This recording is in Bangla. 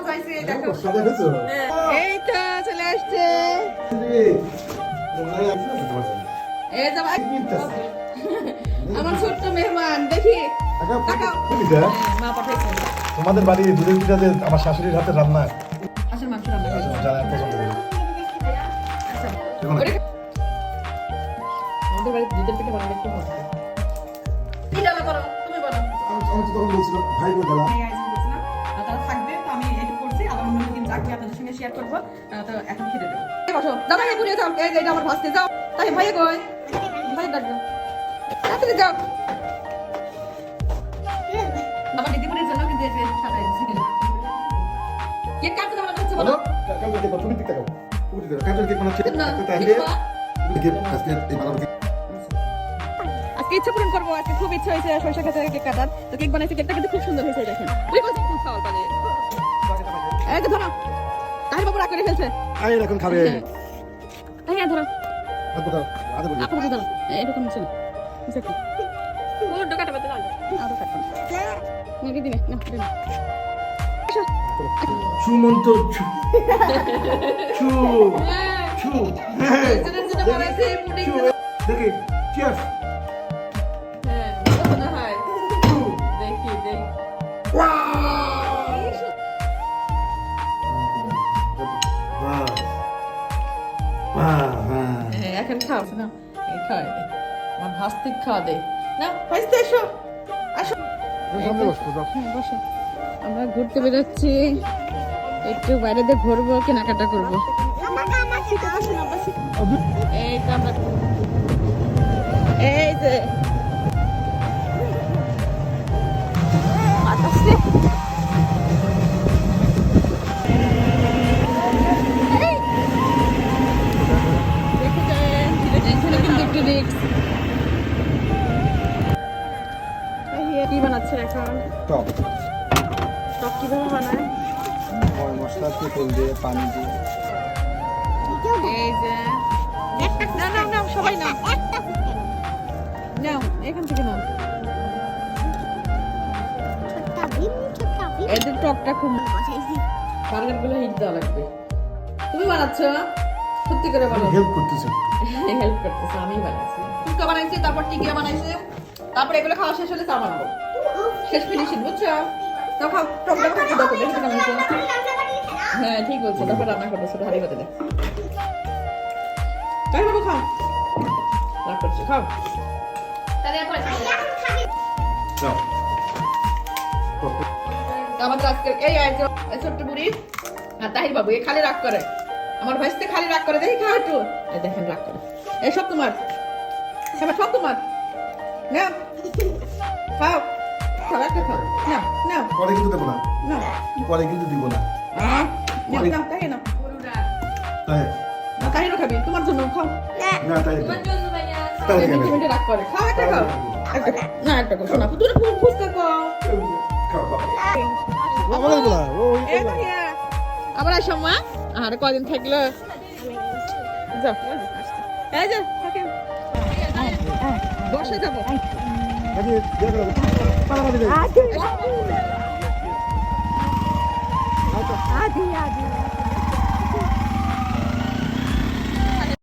সাজাইছি দেখো। এই তো চলে আসছে। এই যে ভাই। আমার ছোট্ট মেহমান দেখি। তাকাও। হ্যাঁ, পাঠাইছে তোমাদের বাড়ি দুধের পিঠাতে আমার শাশুড়ির হাতে রান্না? আসল মাংস রান্না পছন্দ করে আমাদের বাড়িতে দুধের পিঠা বানালে খুব মজা কি ডালা করো? তুমি বলো আমি আমি তো তখন বলছিলাম ভাই বলে শেয়ার করব। তো এখন খেতে দেবো বসো। দাদা এই পুড়িয়ে যাও এই আমার ভাসতে, যাও। তাই ভাইয়ে কই? ভাই ডাকবে তাড়াতাড়ি যাও। আমার দিদিমণির জন্য কিন্তু দিচ্ছি। কেক কাটতে না হচ্ছে বলো তুমি দিকটা খাও তুমি দিকটা কাজল কেক বানাচ্ছে তাহলে কেক আজকে এই বানাবো আজকে পূরণ করব। আজকে খুব ইচ্ছা হয়েছে সরষে খাতে কেক কাটার। তো কেক বানাইছি, কেকটা কিন্তু খুব সুন্দর হয়েছে দেখেন। ওই বলছি, খুব খাওয়ার পারে ধরো। তাহির বাবু রাগ করে ফেলছে। এখন খাবে। হ্যাঁ ধরো। দাও বলি এরকম ছিল বুঝছ কি ও ডোকাটা বেতে দাও আরও কাটবো। না। সুমন্ত ছু। ছু। হ্যাঁ, দেখি। চিয়ার্স হ্যাঁ দেখি এখন খাও না এই খাওয়াই দে আমার ভাস্তে খাওয়া দে না ভাস্তে এসো আসো আমরা ঘুরতে বেরোচ্ছি। একটু বাইরে দিয়ে ঘুরবো কেনাকাটা করব। এই তো আমরা এই যে কি বানাচ্ছে এখন? টক। টক কীভাবে বানায়? গরম মশলা তেল দিয়ে পানি দিয়ে। এই যে। না না না সবাই না নাও এখান থেকে নাও। এদের টকটা খুব বার্গারগুলো হিট দেওয়া লাগবে। তুমি বানাচ্ছ? সত্যি করে বানাও। হেল্প করতেছে। হেল্প করতেছে আমি বানাইছি ফুচকা বানাইছি? তারপর টিকিয়া বানাইছে? তারপর এগুলো খাওয়া শেষ হলে চা বানাবো। শেষ ফিনিশিং বুঝছ? তো খাও টকটা দেখো দেখো কেমন হয়েছে হ্যাঁ ঠিক বলছো তারপর রান্না করব ছোট হাড়ি বাদে তাই বাবু খাও। রাগ করছ খাও। আজকে আয়োজন এই ছোট্ট বুড়ি আর তাহির বাবু এই খালি রাগ করে। আমার ভাইসতে খালি রাগ করে দেখি খাও একটু। দেখেন রাগ করে। এই সব তোমার। সব তোমার। না। খাও খাও একটা খাও না না। পরে কিন্তু দেবো না। না। পরে কিন্তু দিব না। না না তাই না? তাই। না তাহিরও খাবি? তোমার জন্য খাও। না। তাই তাই এই খাবে। মিনিটে মিনিটে রাগ করে। খাও একটা খাও। না। একটা খাও। শোনা তুমি ফুচকা খাও খাও। আমাদের বলা। ও। আবার আসো মা। আর কদিন থাকল? যাও। এই যে বসে যাব। আদি আদি।